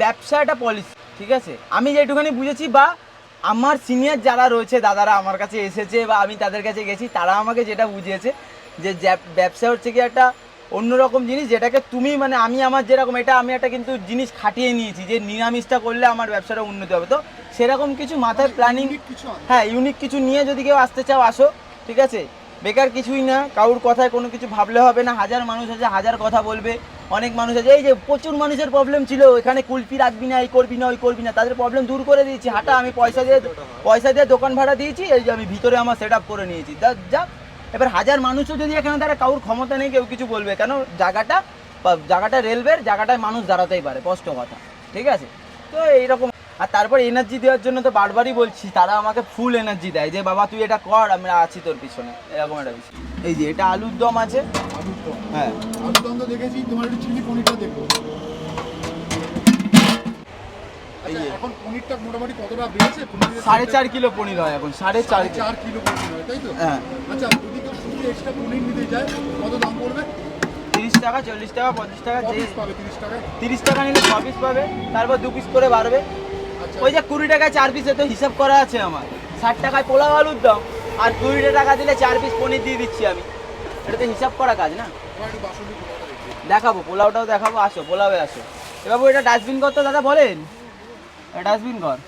ব্যবসা একটা পলিসি ঠিক আছে? আমি যেটুখানি বুঝেছি বা আমার সিনিয়র যারা রয়েছে দাদারা আমার কাছে এসেছে বা আমি তাদের কাছে গেছি তারা আমাকে যেটা বুঝিয়েছে যে ব্যবসা হচ্ছে কি একটা অন্যরকম জিনিস যেটাকে তুমি মানে আমি আমার যেরকম এটা আমি একটা কিন্তু জিনিস খাটিয়ে নিয়েছি যে নিরামিষটা করলে আমার ব্যবসাটা উন্নতি হবে। তো সেরকম কিছু মাথায় প্ল্যানিং কিছু হ্যাঁ ইউনিক কিছু নিয়ে যদি কেউ আসতে চাও আসো ঠিক আছে? বেকার কিছুই না কারুর কথায় কোনো কিছু ভাবলে হবে না হাজার মানুষ আছে হাজার কথা বলবে অনেক মানুষ আছে। এই যে প্রচুর মানুষের প্রবলেম ছিল। এখানে কুলপি রাখবি না, এই করবি না, ওই করবি না। তাদের প্রবলেম দূর করে দিয়েছি। হাঁটা, আমি পয়সা দিয়ে পয়সা দিয়ে দোকান ভাড়া দিয়েছি। এই যে আমি ভিতরে আমার সেট করে নিয়েছি। যা- যা। এবার হাজার মানুষও যদি এখানে তারা কারোর ক্ষমতা নেই, কেউ কিছু বলবে। কেন? জায়গাটা জায়গাটা রেলওয়ের জায়গাটায় মানুষ দাঁড়াতেই পারে। স্পষ্ট কথা। ঠিক আছে? তো এইরকম আর তারপর এনার্জি দেওয়ার জন্য তো বারবারই বলছি তারা আমাকে ফুল এনার্জি দেয়। যে বাবা তুই এটা কর আমরা আছি তোর পিছনে। এরকম একটা বিষয়। এই যে এটা আলুর দম আছে। আলুর দম? হ্যাঁ। আলুর দম তো দেখেছি তোমার একটু চিলি পনিরটা দেখব। এই আচ্ছা। এখন পনিরটা মোটামুটি কতটা বেড়েছে? সাড়ে চার কিলো পনির হয় এখন সাড়ে চার চার কিলো পনির হয় তাই তো? হ্যাঁ। আচ্ছা যদি কেউ শুধু এক্সট্রা পনির নিতে যায় কত দাম পড়বে? তিরিশ টাকা চল্লিশ টাকা পঞ্চাশ টাকা তিরিশ টাকায়? তিরিশ টাকা নিলে ছ পিস পাবে তারপর দু পিস করে বাড়বে। ওই যে কুড়ি টাকায় চার পিসে তো হিসাব করা আছে আমার। ষাট টাকায় পোলাও আলুর দাম আর কুড়ি টাকা দিলে চার পিস পনির দিয়ে দিচ্ছি আমি। এটা তো হিসাব করা কাজ না? দেখাবো পোলাওটাও দেখাবো আসো পোলাওয়ে আসো। এবার এটা ডাস্টবিন কর তো দাদা বলেন? ডাস্টবিন কর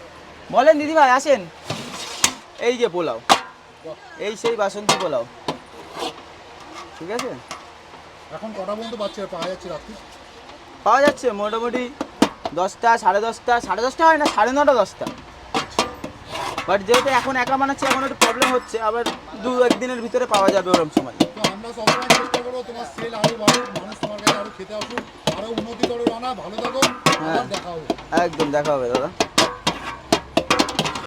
বলেন দিদি ভাই আসেন। এই যে পোলাও। এই সেই বাসন্তী পোলাও। ঠিক আছে? এখন কটা পর্যন্ত বাচ্চা পাওয়া যাচ্ছে রাত্রি? পাওয়া যাচ্ছে মোটামুটি দশটা সাড়ে দশটা সাড়ে দশটা হয় না? সাড়ে নটা দশটা। বাট যেহেতু এখন একা বানাচ্ছি এখন একটু প্রবলেম হচ্ছে আবার দু একদিনের ভিতরে পাওয়া যাবে ওরকম সময়। আমরা সবসময় চেষ্টা করব তোমার সেল আরও বাড়ুক মানুষ তোমার কাছে আরও খেতে আসুক আরও উন্নতি করো রানা ভালো থাকো হ্যাঁ। দেখা হবে। একদম দেখা হবে দাদা।